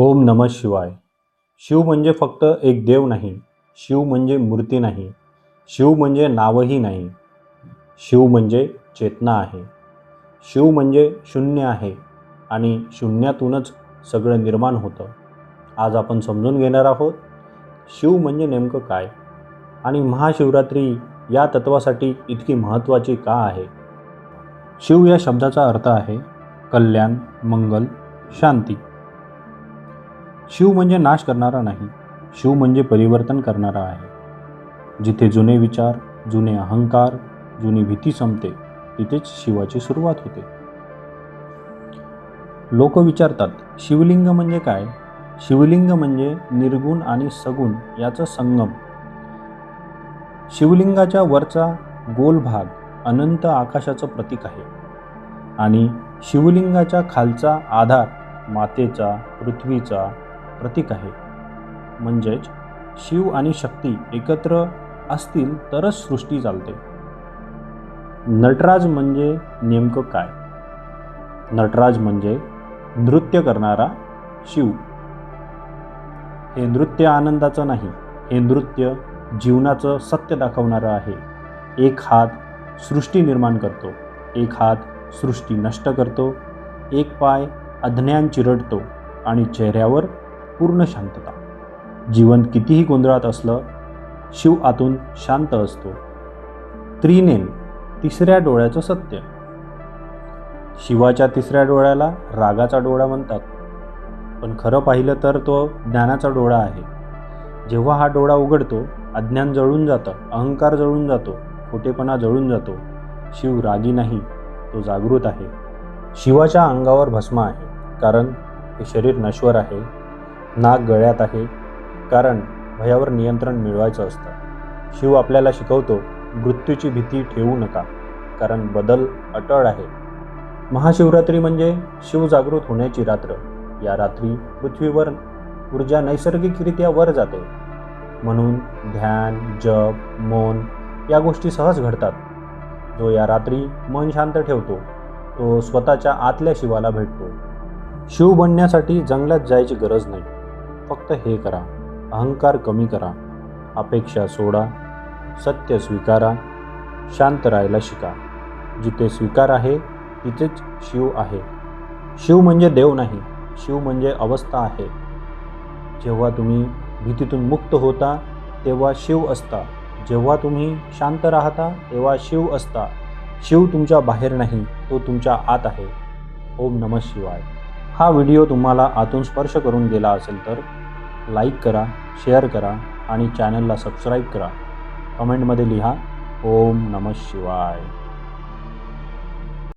ओम नम शिवाय. शिव म्हणजे फक्त एक देव नाही शिव म्हणजे मूर्ती नाही शिव म्हणजे नावही नाही शिव म्हणजे चेतना आहे. शिव म्हणजे शून्य आहे आणि शून्यातूनच सगळं निर्माण होतं. आज आपण समजून घेणार आहोत शिव म्हणजे नेमकं काय आणि महाशिवरात्री या तत्वासाठी इतकी महत्त्वाची का आहे? शिव या शब्दाचा अर्थ आहे कल्याण मंगल शांती. शिव म्हणजे नाश करणारा नाही शिव म्हणजे परिवर्तन करणारा आहे. जिथे जुने विचार जुने अहंकार जुनी भीती संपते तिथेच शिवाची सुरुवात होते. लोक विचारतात शिवलिंग म्हणजे काय? शिवलिंग म्हणजे निर्गुण आणि सगुण याचं संगम. शिवलिंगाच्या वरचा गोल भाग अनंत आकाशाचं प्रतीक आहे आणि शिवलिंगाच्या खालचा आधार मातेचा पृथ्वीचा प्रतीक आहे. म्हणजेच शिव आणि शक्ती एकत्र असतील तरच सृष्टी चालते. नटराज म्हणजे नेमकं काय? नटराज म्हणजे नृत्य करणारा शिव. हे नृत्य आनंदाचं नाही हे नृत्य जीवनाचं सत्य दाखवणारं आहे. एक हात सृष्टी निर्माण करतो एक हात सृष्टी नष्ट करतो एक पाय अज्ञान चिरडतो आणि चेहऱ्यावर पूर्ण शांतता. जीवन कितीही गोंधळात असलं शिव आतून शांत असतो. त्रिनेन तिसऱ्या डोळ्याचं सत्य. शिवाच्या तिसऱ्या डोळ्याला रागाचा डोळा म्हणतात. पण खरं पाहिलं तर तो ज्ञानाचा डोळा आहे. जेव्हा हा डोळा उघडतो अज्ञान जळून जातं अहंकार जळून जातो खोटेपणा जळून जातो. शिव रागी नाही तो जागृत आहे. शिवाच्या अंगावर भस्म आहे कारण हे शरीर नश्वर आहे. नाक गळ्यात आहे कारण भयावर नियंत्रण मिळवायचं असतं. शिव आपल्याला शिकवतो मृत्यूची भीती ठेवू नका कारण बदल अटळ आहे. महाशिवरात्री म्हणजे शिव जागृत होण्याची रात्र. या रात्री पृथ्वीवर ऊर्जा नैसर्गिकरित्या वर जाते. म्हणून ध्यान जप मौन या गोष्टी सहज घडतात. जो या रात्री मन शांत ठेवतो तो स्वतःच्या आतल्या शिवाला भेटतो. शिव बनण्यासाठी जंगलात जायची गरज नाही. फक्त हे करा. अहंकार कमी करा. अपेक्षा सोडा. सत्य स्वीकारा. शांत राहायला शिका. जिथे स्वीकार आहे तिथेच शिव आहे. शिव म्हणजे देव नाही शिव म्हणजे अवस्था आहे. जेव्हा तुम्ही भीतीतून मुक्त होता तेव्हा शिव असता. जेव्हा तुम्ही शांत राहता तेव्हा शिव असता. शिव तुमच्या बाहेर नाही तो तुमच्या आत आहे. ओम नमः शिवाय. हा व्हिडिओ तुम्हाला आतून स्पर्श करून गेला असेल तर लाईक करा शेअर करा आणि चॅनलला सबस्क्राईब करा. कमेंटमध्ये लिहा ओम नमः शिवाय.